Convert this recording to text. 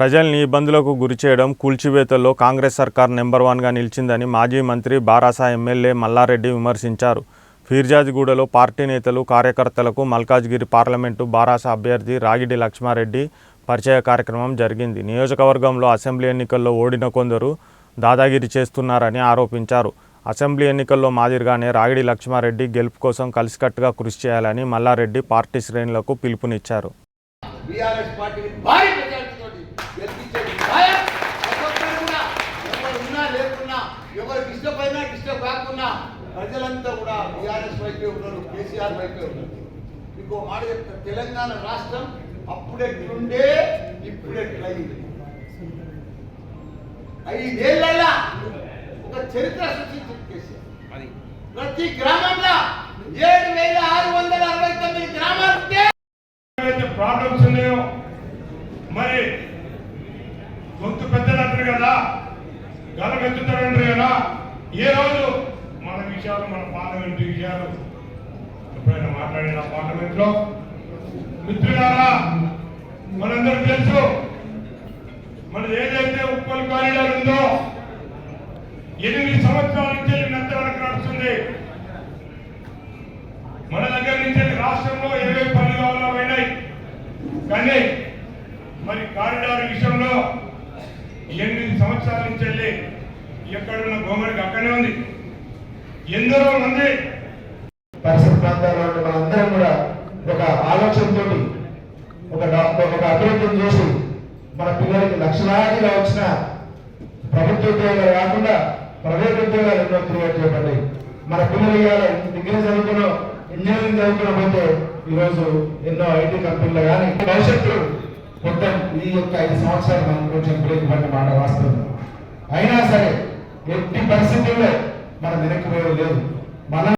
ప్రజల్ని ఇబ్బందులకు గురిచేయడం కూల్చివేతల్లో కాంగ్రెస్ సర్కార్ నెంబర్ వన్గా నిలిచిందని మాజీ మంత్రి బారాసా ఎమ్మెల్యే మల్లారెడ్డి విమర్శించారు. ఫీర్జాజ్గూడలో పార్టీ నేతలు కార్యకర్తలకు మల్కాజ్గిరి పార్లమెంటు బారాసా అభ్యర్థి రాగిడి లక్ష్మారెడ్డి పరిచయ కార్యక్రమం జరిగింది. నియోజకవర్గంలో అసెంబ్లీ ఎన్నికల్లో ఓడిన కొందరు దాదాగిరి చేస్తున్నారని ఆరోపించారు. అసెంబ్లీ ఎన్నికల్లో మాదిరిగానే రాగిడి లక్ష్మారెడ్డి గెలుపు కోసం కలిసికట్టుగా కృషి చేయాలని మల్లారెడ్డి పార్టీ శ్రేణులకు పిలుపునిచ్చారు బీఆర్ఎస్ పార్టీ భారీ మెజార్టీతో గెలిపించేది ఖాయం. ఒక్కొక్కరు కూడా ఎవరు ఉన్నా లేకున్నా ఎవరు డిస్టర్బ్ అయినా డిస్టర్బ్ కాకున్నా ప్రజలంతా కూడా బీఆర్ఎస్ వైపే ఉన్నారు కేసీఆర్ వైపే ఉన్నారు. ఓ మాట చెప్తా తెలంగాణ రాష్ట్రం అప్పుడెట్లుండే ఇప్పుడెట్లయింది ఐదేళ్ళలో ఒక చరిత్ర సృష్టించింది కేసీఆర్. ప్రతి గ్రామంలో ఏడు వేల ఆరు వందల అరవై తొమ్మిది గ్రామాలు ప్రాబ్లమ్స్ ఉన్నాయో మరి గొంతు పెద్దలు అంటారు కదా గలమెత్తుతారు అంటారు కదా ఏ రోజు మన విషయాలు మన పార్లమెంట్ విషయాలు? ఎప్పుడైనా మాట్లాడిన పార్లమెంట్లో మిత్రులారా మనందరూ తెలుసు మనది ఏదైతే ఉప్పల్ కారిడార్ ఉందో ఎనిమిది సంవత్సరాల నుంచి ఎంత వరకు నడుస్తుంది. మన దగ్గర నుంచి రాష్ట్రంలో ఏవే పని కావాలో అయినాయి. కానీ మరి కారిడార్ విషయంలో ఎనిమిది సంవత్సరాల నుంచి వెళ్ళి ఎక్కడున్న గవర్నమెంట్ అక్కడే ఉంది. ఎందరో మంది పరిసర ప్రాంతాల్లో ఉన్న మనందరం కూడా ఒక ఆలోచనతో ఒక డాక్టర్ ఒక అభివృద్ధిని చేసి మన పిల్లలకి లక్షలాదిగా వచ్చిన ప్రభుత్వ ఉద్యోగాలు కాకుండా ప్రైవేట్ ఉద్యోగాలు ఎన్నో క్రియేట్ చేయబడి మన పిల్లలు ఇవాళ డిగ్రీ చదువుకున్న ఇంజనీరింగ్ చదువుకున్న పోతే ఈరోజు ఎన్నో ఐటీ కంపెనీలు కానీ భవిష్యత్తు మొత్తం ఈ యొక్క ఐదు సంవత్సరాలు మనం కొంచెం బ్రేక్ పడిన మాట వాస్తవం. అయినా సరే ఎట్టి పరిస్థితుల్లో మనం వెనక్కి పోయేది లేదు. మన